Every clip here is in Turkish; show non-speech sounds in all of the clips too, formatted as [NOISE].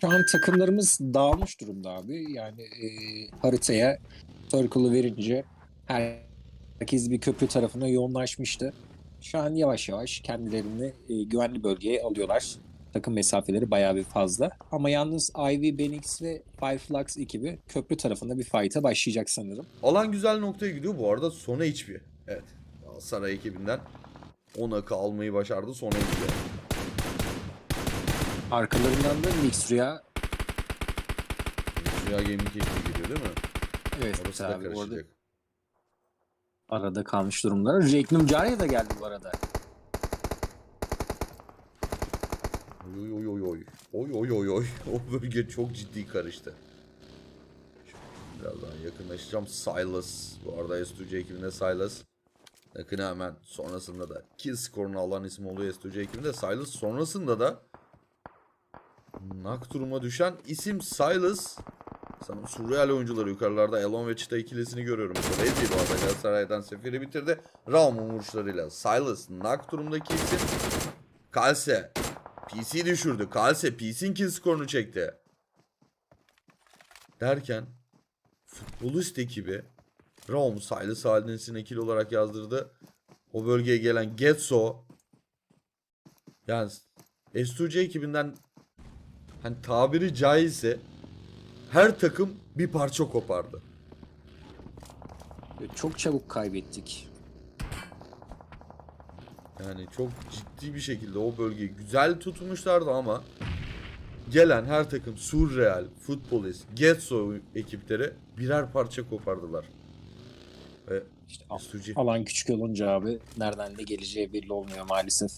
Şu an takımlarımız dağılmış durumda abi. Yani e, haritaya circle'ı verince herkes bir köprü tarafına yoğunlaşmıştı. Şu an yavaş yavaş kendilerini e, güvenli bölgeye alıyorlar. Takım mesafeleri bayağı bir fazla. Ama yalnız Ivy, Benix ve Fireflux ekibi köprü tarafında bir fight'a başlayacak sanırım. Alan güzel noktaya gidiyor. Bu arada Sona hiçbir. Evet. Saray ekibinden 10 akı almayı başardı Sona hiçbir. Arkalarından da Nix Rüya. Rüya Gaming ekibi geliyor değil mi? Evet Orası da abi orada karışacak. arada kalmış durumlar. Regnum Jarya da geldi bu arada. Oy oy oy oy. Oy oy oy oy. [LAUGHS] O bölge çok ciddi karıştı. Şimdi Biraz daha yakınlaşacağım. Silas. Bu arada S2C ekibinde Silas. Yakın hemen sonrasında da kill skorunu alan isim oluyor S2C ekibinde. Silas sonrasında da nak duruma düşen isim Silas. Sanırım Surreal oyuncuları yukarılarda Elon ve Çita ikilisini görüyorum. Crazy bu arada Galatasaray'dan seferi bitirdi. Raum'un vuruşlarıyla Silas nak durumdaki isim. Kalse PC düşürdü. Kalse PC'nin kill skorunu çekti. Derken futbolist ekibi Raum Silas Halides'in kill olarak yazdırdı. O bölgeye gelen Getso yani S2C ekibinden hani tabiri caizse her takım bir parça kopardı. Çok çabuk kaybettik. Yani çok ciddi bir şekilde o bölgeyi güzel tutmuşlardı ama gelen her takım Surreal, Futbolist, Getso ekipleri birer parça kopardılar. Ve İşte Suci alan küçük olunca abi nereden ne geleceği belli olmuyor maalesef.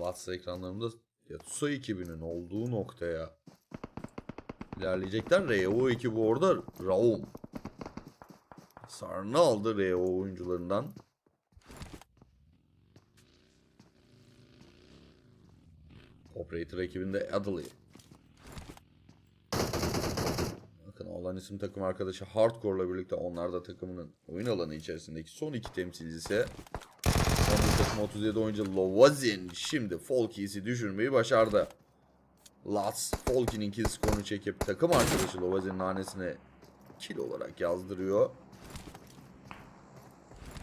Latsa ekranlarında Getso ekibinin olduğu noktaya ilerleyecekler. RO ekibi orada Raum. Sarını aldı RO oyuncularından. Operator ekibinde Adley. Bakın olan isim takım arkadaşı Hardcore'la birlikte onlar da takımının oyun alanı içerisindeki son iki temsilcisi. Son takım 37 oyuncu Lovazin şimdi Folkies'i düşürmeyi başardı. Lats Folky'nin kill skorunu çekip takım arkadaşı Lovazin'in hanesine kill olarak yazdırıyor.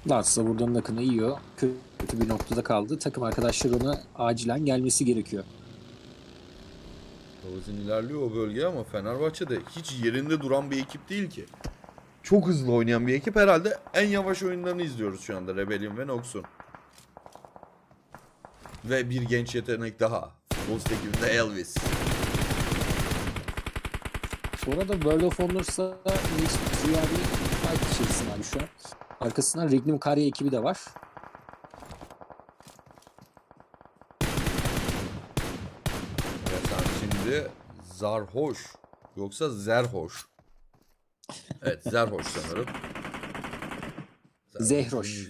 Lars da buradan akını yiyor. Kötü bir noktada kaldı. Takım arkadaşları ona acilen gelmesi gerekiyor. Lovazin ilerliyor o bölgeye ama Fenerbahçe'de hiç yerinde duran bir ekip değil ki. Çok hızlı oynayan bir ekip. Herhalde en yavaş oyunlarını izliyoruz şu anda Rebellion ve Nox'un. Ve bir genç yetenek daha. Ghost ekibinde Elvis. Bu arada World of Rüya bir fight içerisinde abi şu an. Arkasından Regnum Karya ekibi de var. Ve sen şimdi Zarhoş yoksa Zerhoş. Evet Zerhoş sanırım. Zehroş.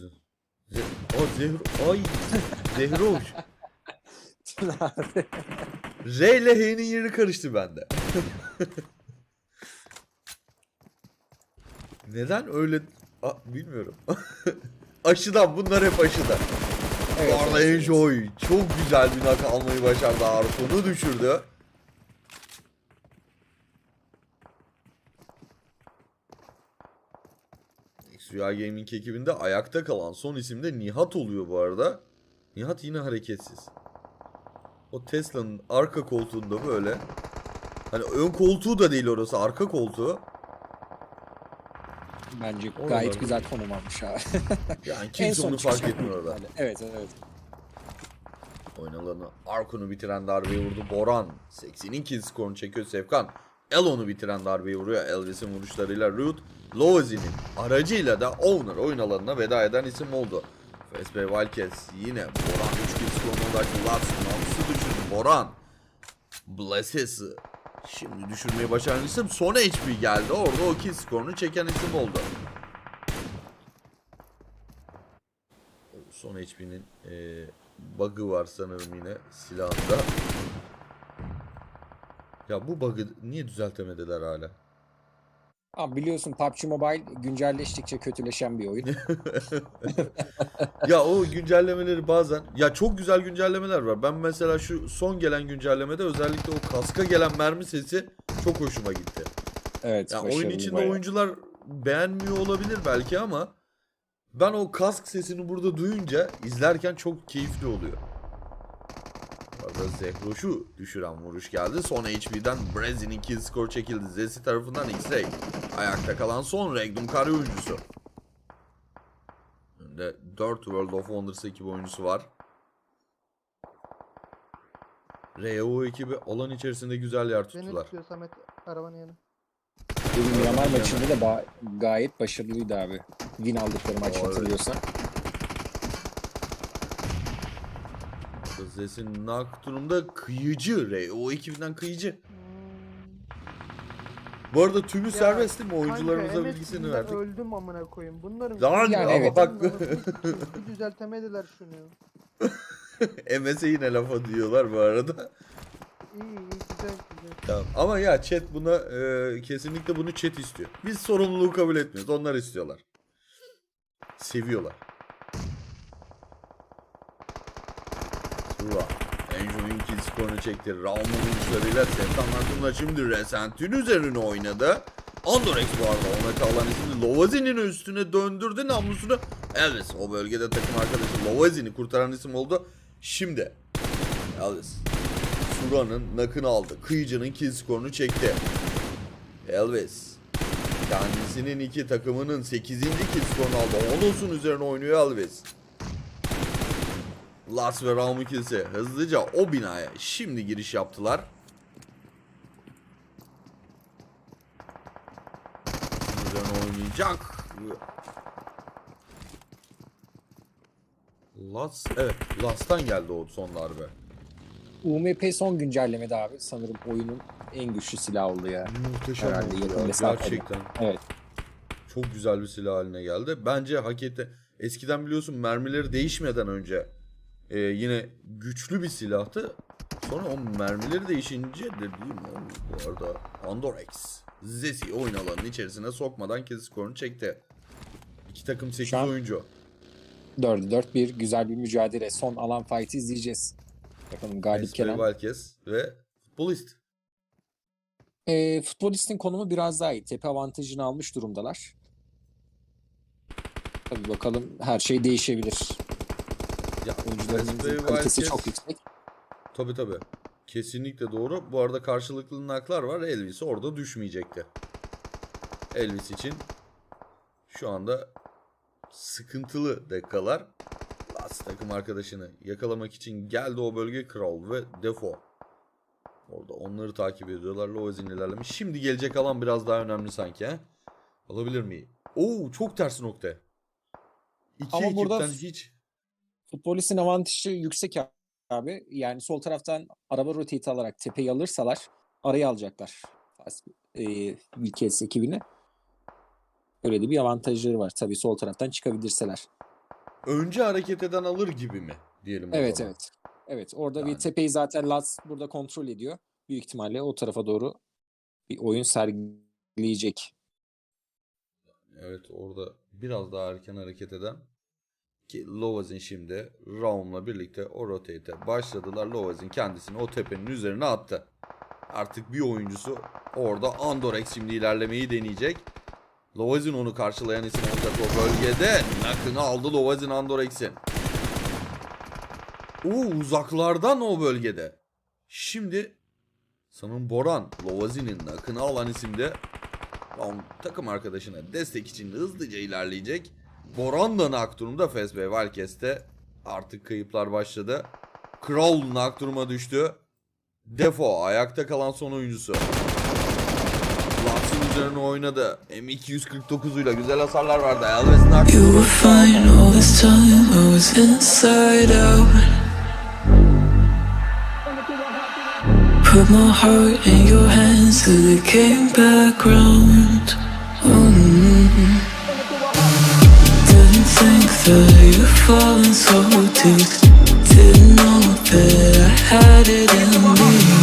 Ze o Zehro ay Zehroş. [LAUGHS] R ile H'nin yeri karıştı bende. [LAUGHS] Neden öyle A, bilmiyorum. [LAUGHS] aşıdan bunlar hep aşıdan. Bu arada Enjoy çok güzel bir nak almayı başardı. Arkon'u düşürdü. Rüya Gaming ekibinde ayakta kalan son isim de Nihat oluyor bu arada. Nihat yine hareketsiz. O Tesla'nın arka koltuğunda böyle. Hani ön koltuğu da değil orası arka koltuğu. Bence Oralar. gayet güzel konum almış abi. Yani [LAUGHS] En kimse son onu fark çıkacak etmiyor orada. ihtimalle. Evet evet. Oyun alanı Arkon'u bitiren darbeyi vurdu Boran. 80'in kill skorunu çekiyor Sevkan. Elon'u bitiren darbeyi vuruyor. Elvis'in vuruşlarıyla Root. Lowazi'nin aracıyla da Owner oyun alanına veda eden isim oldu. FSB Wildcats yine Boran 3 kill skoruna ulaştı. Lars Nams'ı düşürdü Boran. Blesses'i şimdi düşürmeyi başaran isim son HP geldi. Orada o kill skorunu çeken isim oldu. Son HP'nin eee bug'ı var sanırım yine silahında. Ya bu bug'ı niye düzeltemediler hala? Abi biliyorsun PUBG Mobile güncelleştikçe kötüleşen bir oyun. [LAUGHS] ya o güncellemeleri bazen ya çok güzel güncellemeler var. Ben mesela şu son gelen güncellemede özellikle o kaska gelen mermi sesi çok hoşuma gitti. Evet, Ya oyun içinde bayağı. oyuncular beğenmiyor olabilir belki ama ben o kask sesini burada duyunca izlerken çok keyifli oluyor. Orada Zehroş'u düşüren vuruş geldi. Son HP'den Brezi'nin kill score çekildi. Zesi tarafından X-Ray. Ayakta kalan son Regnum kare oyuncusu. Önde 4 World of Wonders ekibi oyuncusu var. RO ekibi alan içerisinde güzel yer Beni tuttular. tutuyor Samet arabanın yanı. Bugün Yamal maçında da ba- gayet başarılıydı abi. Win aldıkları maç Doğru. hatırlıyorsan. Zes'in knock durumda kıyıcı Ray. O ekibinden kıyıcı. Bu arada tümü serbest değil mi? Oyuncularımıza Kanka, bilgisini MS verdik. öldüm amına koyayım. Bunların Lan Yani ama evet. bak bir düzeltemediler şunu. [LAUGHS] MS'e yine lafa diyorlar bu arada. İyi iyi güzel güzel. Tamam. Ama ya chat buna e, kesinlikle bunu chat istiyor. Biz sorumluluğu kabul etmiyoruz. Onlar istiyorlar. Seviyorlar. Tura. Angel'in kill skorunu çekti. Raum'un vuruşlarıyla Septan Akım'la şimdi Resent'in üzerine oynadı. Andorex bu arada ona kalan ismi Lovazin'in üstüne döndürdü namlusunu. Elvis o bölgede takım arkadaşı Lovazin'i kurtaran isim oldu. Şimdi Elvis Sura'nın nakını aldı. Kıyıcı'nın kill skorunu çekti. Elvis. Kendisinin iki takımının 8. kill skorunu aldı. Onos'un üzerine oynuyor Elvis. Las ve Raum ikilisi hızlıca o binaya şimdi giriş yaptılar. Üzerine oynayacak. Las, evet Las'tan geldi o son darbe. UMP son güncellemede abi sanırım oyunun en güçlü silahı oldu ya. Muhteşem Herhalde oldu ya, gerçekten. Evet. Çok güzel bir silah haline geldi. Bence hak etti. Eskiden biliyorsun mermileri değişmeden önce e, yine güçlü bir silahtı. Sonra o mermileri değişince dediğim o bu arada Pandorex. Zesi oyun alanının içerisine sokmadan kill skorunu çekti. İki takım 8 Şu an- oyuncu. 4'e 4 bir güzel bir mücadele. Son alan fight'i izleyeceğiz. Bakalım galip gelen. Valkes ve futbolist. Ee, futbolistin konumu biraz daha iyi. Tepe avantajını almış durumdalar. Tabii bakalım her şey değişebilir. Ya Oyuncularımızın kalitesi çok yüksek. Tabi tabi. Kesinlikle doğru. Bu arada karşılıklı naklar var. Elvis orada düşmeyecekti. Elvis için şu anda sıkıntılı dakikalar. Last takım arkadaşını yakalamak için geldi o bölge Kral ve Defo. Orada onları takip ediyorlar. Loazin ilerlemiş. Şimdi gelecek alan biraz daha önemli sanki. He? Alabilir miyim? Oo çok ters nokta. İki Ama burada- ekipten hiç Futbolistin avantajı yüksek abi. Yani sol taraftan araba rotate alarak tepeyi alırsalar arayı alacaklar. Ee, Wilkes ekibini. Öyle de bir avantajları var. Tabii sol taraftan çıkabilirseler. önce hareket eden alır gibi mi diyelim o Evet zaman. evet. Evet orada bir Yani. tepeyi zaten Lats burada kontrol ediyor. Büyük ihtimalle o tarafa doğru bir oyun sergileyecek. Evet orada biraz daha erken hareket eden ki Lovazin şimdi Raum'la birlikte o rotate'e başladılar. Lovazin kendisini o tepenin üzerine attı. Artık bir oyuncusu orada Andorex şimdi ilerlemeyi deneyecek. Lovazin onu karşılayan isim olacak o bölgede. Nakını aldı Lovazin Andorex'in. Oo uzaklardan o bölgede. Şimdi sanırım Boran Lovazin'in nakını alan isimde Raum takım arkadaşına destek için hızlıca ilerleyecek. Boran da nak durumda Fes ve Valkes'te artık kayıplar başladı. Kral nak duruma düştü. Defo ayakta kalan son oyuncusu. Lats'ın üzerine oynadı. M249'uyla güzel hasarlar vardı. Elvis nak You were fine all this time, I was inside out. Put my heart in. Fallen so deep. Didn't know that I had it in me.